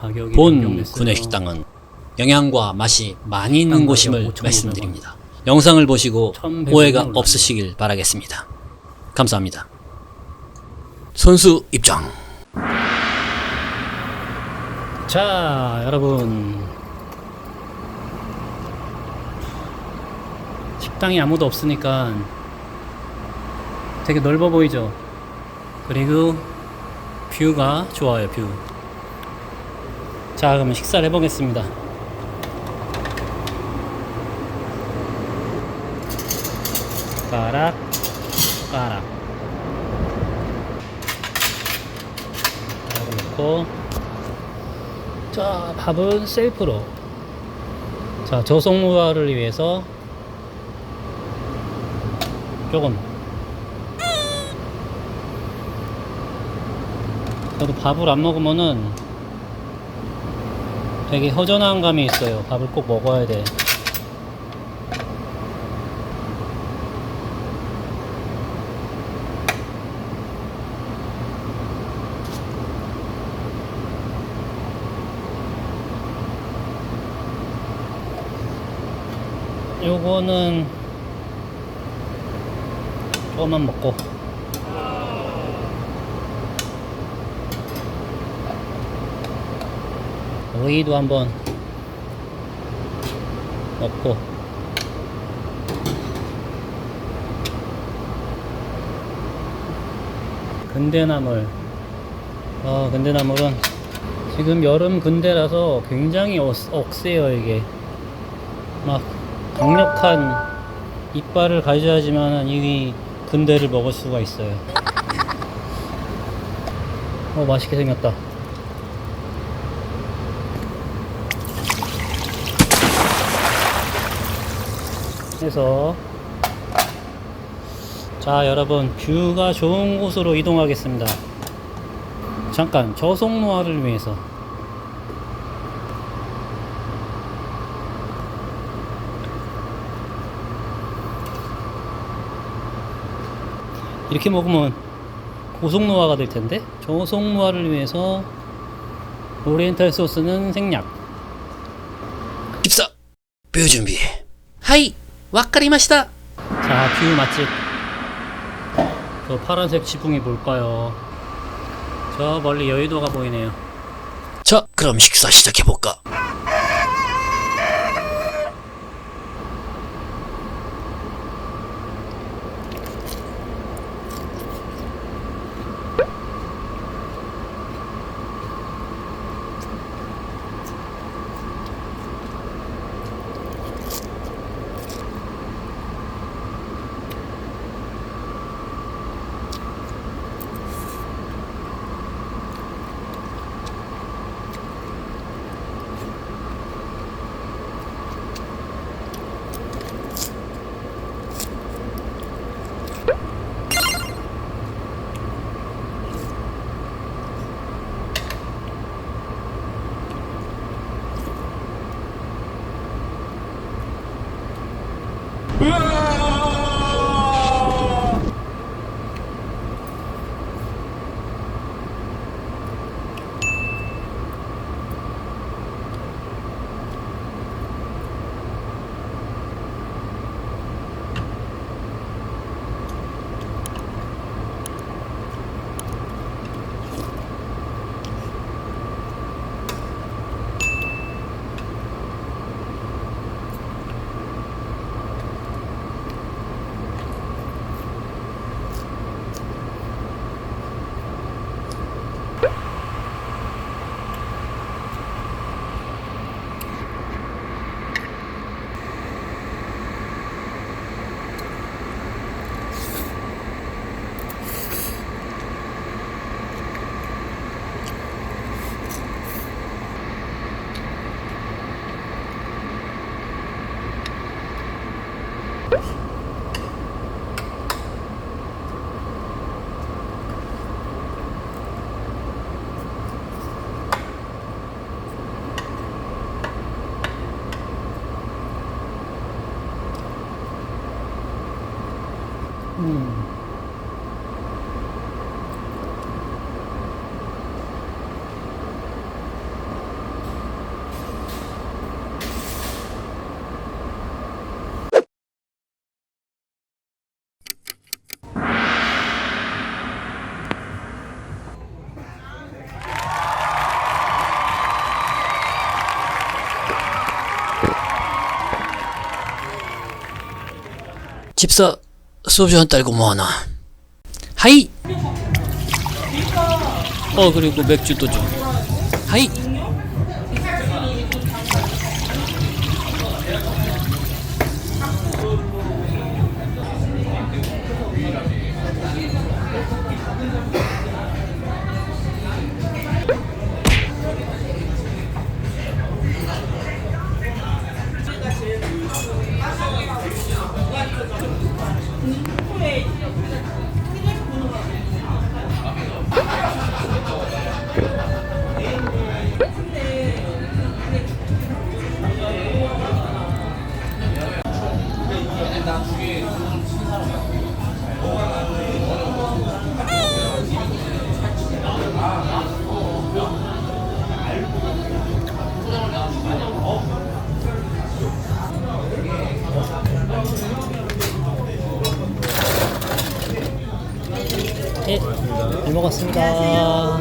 본 변경됐어요. 구내식당은 영양과 맛이 많이 있는 곳임을 가격 5,500원. 말씀드립니다. 영상을 보시고 1,100원 오해가. 없으시길 바라겠습니다. 감사합니다. 선수 입장. 자, 여러분. 식당이 아무도 없으니까 되게 넓어 보이죠? 그리고 뷰가 좋아요, 뷰. 자, 그러면 식사를 해보겠습니다. 까락, 까락. 까락 넣고. 자, 밥은 셀프로. 자, 저속노화를 위해서 조금. 저도 밥을 안 먹으면은 되게 허전한 감이 있어요. 밥을 꼭 먹어야 돼. 요거는 조금만 먹고 오이도 한번 넣고 근대나물 아 근대나물은 지금 여름 근대라서 굉장히 억, 억세요 이게 막 강력한 이빨을 가져야지만 이 근대를 먹을 수가 있어요. 어 맛있게 생겼다. 해서 자 여러분 뷰가 좋은 곳으로 이동하겠습니다. 잠깐 저속노화를 위해서 이렇게 먹으면 고속노화가 될 텐데 저속노화를 위해서 오리엔탈 소스는 생략 입사. 뷰 준비. 하이. 와카리마시다. 자 뷰 맛집 저 파란색 지붕이 뭘까요 저 멀리 여의도가 보이네요 자, 그럼 식사 시작해 볼까? Whoa! 음. 집사 소주 한 딸고 뭐하나 하이 어 그리고 맥주도 좀 하이 잘 먹었습니다.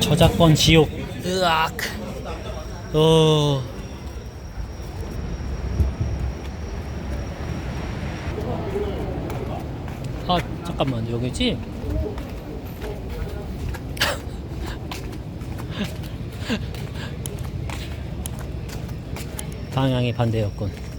저작권 지옥. 으악. 어. 아, 잠깐만. 여기지? 방향이 반대였군.